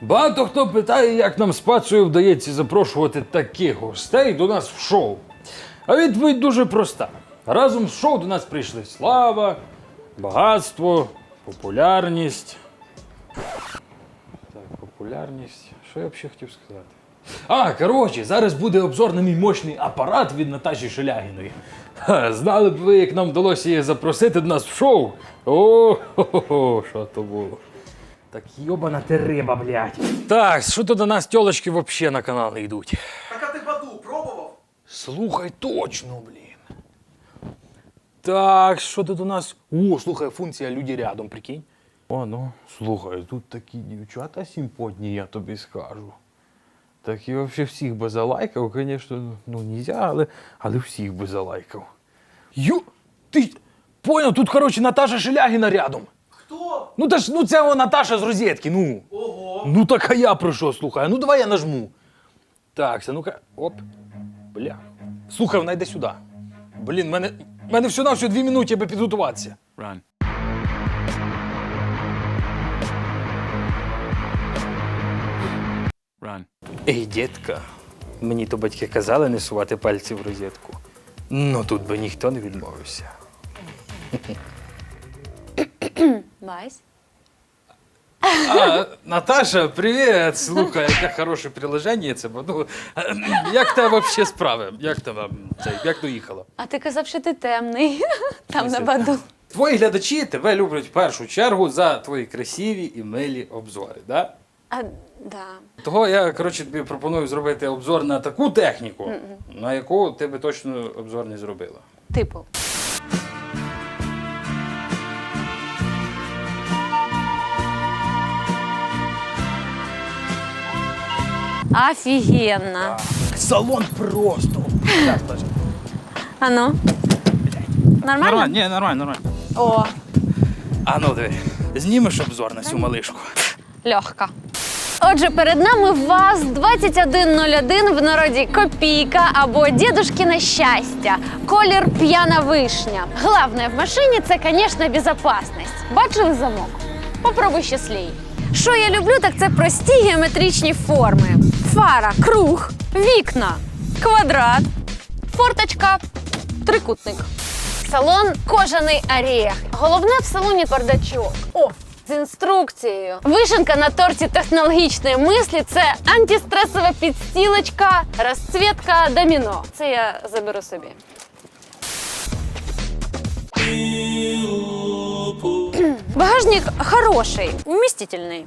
Багато хто питає, як нам з пацею вдається запрошувати таких гостей до нас в шоу. А відповідь дуже проста. Разом з шоу до нас прийшли слава, багатство, популярність. Так, популярність. Що я взагалі хотів сказати? А, коротше, зараз буде обзор на мій мощний апарат від Наташі Шелягіної. Ха, знали б ви, як нам вдалося її запросити до нас в шоу. О, хо-хо-хо, що то було. Так йобана ти риба, блядь. Так, що то до нас тьолочки взагалі на канал не йдуть. Так а ти баду пробував? Слухай, точно, блін. Так, що тут у нас? О, слухай, функція люди рядом, прикинь. О, ну, слухай, тут такі дівчата симпотні, я тобі скажу. Так і взагалі всіх би залайкав, звісно, ну нельзя, але, але всіх би залайкав. Ю, ти поняв, тут, коротше, Наташа Шелягіна рядом. Ну та ж, ну це вона Наташа з розетки, ну. Ого. Ну так а я про що слухай? А Ну давай я нажму. Так, це ну-ка. Оп. Бля. Слухай, вона йде сюди. Блін, в мене, в мене все на все дві минути, аби підготуватися. Run. Run. Ей, дітка, мені то батьки казали не сувати пальці в розетку. Ну тут би ніхто не відмовився. Вась. А, Наташа, привіт! Слухай, яке хороше приложення це. бо, Ну, як тебе взагалі справи? Як тебе це, як доїхала? А ти казав, що ти темний. Там на баду. Твої глядачі тебе люблять в першу чергу за твої красиві і милі обзори. Да? А, да. Того я коротше тобі пропоную зробити обзор на таку техніку, на яку ти би точно обзор не зробила. Типу. Офігенно. Салон просто. А ну. Нормально? ні, нормально, нормально. О, А ну диви, знімеш обзор на цю малишку. легко. Отже, перед нами ВАЗ 2101 в народі копійка або дедушкине щастя, колір п'яна вишня. Главное в машині це, звісно, безопасність. Бачили замок? Попробуй щаслій. Що я люблю, так це прості геометричні форми. Фара, круг, вікна, квадрат, форточка, трикутник. Салон кожаний орех. Головне в салоні бардачок. О, з інструкцією. Вишенка на торті технологічної мислі це антистресова підстілочка, розцвітка доміно. Це я заберу собі. Багажник хороший, вмістительний.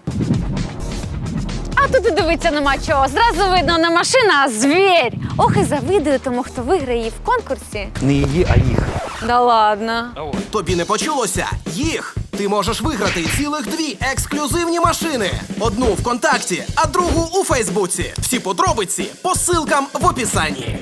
А тут і дивитися нема чого. Зразу видно не машина, а звір. Ох, і завидую тому, хто виграє її в конкурсі. Не її, а їх. Да ладно. Тобі не почулося? Їх! Ти можеш виграти цілих дві ексклюзивні машини: одну ВКонтакті, а другу у Фейсбуці. Всі подробиці по ссылкам в описанні.